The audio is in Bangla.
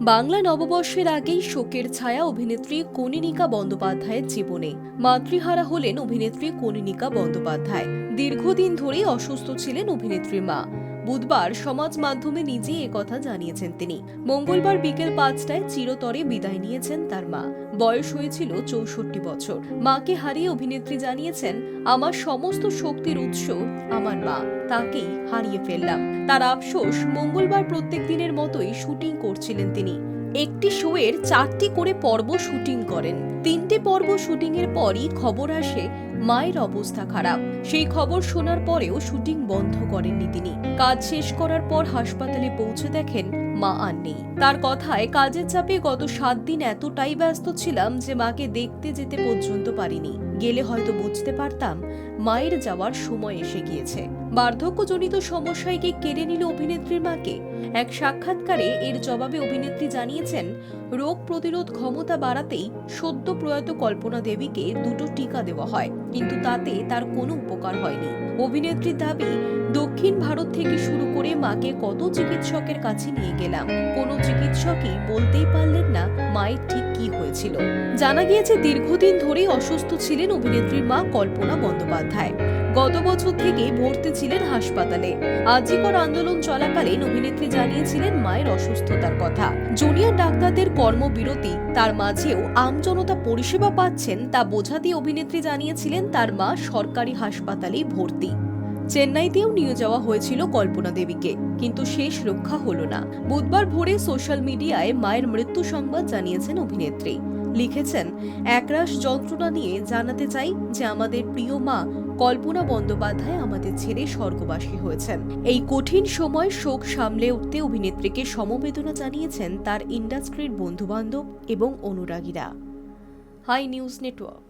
বাংলা নববর্ষের আগেই শোকের ছায়া অভিনেত্রী কনিনিকা বন্দ্যোপাধ্যায়ের জীবনে। মাতৃহারা হলেন অভিনেত্রী কনিনিকা বন্দ্যোপাধ্যায়। দীর্ঘদিন ধরেই অসুস্থ ছিলেন অভিনেত্রী মা। বুধবার সমাজ মাধ্যমে নিজে কথা জানিয়েছেন তিনি। মঙ্গলবার বিকেল পাঁচটায় চিরতরে বিদায় নিয়েছেন তার মা। বয়স হয়েছিল চৌষট্টি বছর। মাকে হারিয়ে অভিনেত্রী জানিয়েছেন, আমার সমস্ত শক্তির উৎস আমার মা। তাকেই হারিয়ে ফেললাম। তার আফসোস মঙ্গলবার প্রত্যেক দিনের মতোই শুটিং করছিলেন তিনি। একটি শোয়ের চারটি করে পর্ব শুটিং করেন। তিনটে পর্ব শুটিং এর পরই খবর আসে, মায়ের অবস্থা খারাপ। সেই খবর শোনার পরেও শুটিং বন্ধ করেননি তিনি। কাজ শেষ করার পর হাসপাতালে পৌঁছে দেখেন মা আর নেই। তার কথায় কাজের চাপে গত সাত দিন এতটাই ব্যস্ত ছিলাম যে মাকে দেখতে যেতে পর্যন্ত পারিনি। গেলে হয়তো বুঝতে পারতাম মায়ের যাওয়ার সময় এসে গিয়েছে। বার্ধক্যজনিত সমস্যায় কি কেড়ে নিল অভিনেত্রীর মাকে? এক সাক্ষাৎকারে এর জবাবে অভিনেত্রী জানিয়েছেন, রোগ প্রতিরোধ ক্ষমতা বাড়াতেই সদ্য প্রয়াত কল্পনা দেবীকে দুটো টিকা দেওয়া হয়, কিন্তু তাতে তার কোনো উপকার হয়নি। অভিনেত্রীর দাবি, দক্ষিণ ভারত থেকে শুরু করে মাকে কত চিকিৎসকের কাছে নিয়ে গেলাম, কোনো চিকিৎসকই বলতেই পারলেন না মায়ের ঠিক কি হয়েছিল। জানা গিয়েছে, দীর্ঘদিন ধরেই অসুস্থ ছিলেন অভিনেত্রীর মা কল্পনা বন্দ্যোপাধ্যায়। গত বছর থেকে ভর্তি ছিলেন হাসপাতালে। আজিকর আন্দোলন চলাকালীন অভিনেত্রী জানিয়েছিলেন মায়ের অসুস্থতার কথা। জুনিয়র ডাক্তারদের কর্মবিরতি, তার মাঝেও আমজনতা পরিষেবা পাচ্ছেন তা বোঝাতে অভিনেত্রী জানিয়েছিলেন তার মা সরকারি হাসপাতালেই ভর্তি। চেন্নাইতেও নিয়ে যাওয়া হয়েছিল কল্পনা দেবীকে, কিন্তু শেষ রক্ষা হলো না। বুধবার ভোরে সোশ্যাল মিডিয়ায় মায়ের মৃত্যু সংবাদ জানিয়েছেন অভিনেত্রী। লিখেছেন, একরাশ যন্ত্রণা নিয়ে জানাতে চাই যে আমাদের প্রিয় মা কল্পনা বন্দ্যোপাধ্যায় আমাদের ছেড়ে স্বর্গবাসী হয়েছেন। এই কঠিন সময় শোক সামলে উঠতে অভিনেত্রীকে সমবেদনা জানিয়েছেন তার ইন্ডাস্ট্রির বন্ধুবান্ধব এবং অনুরাগীরা। High news network.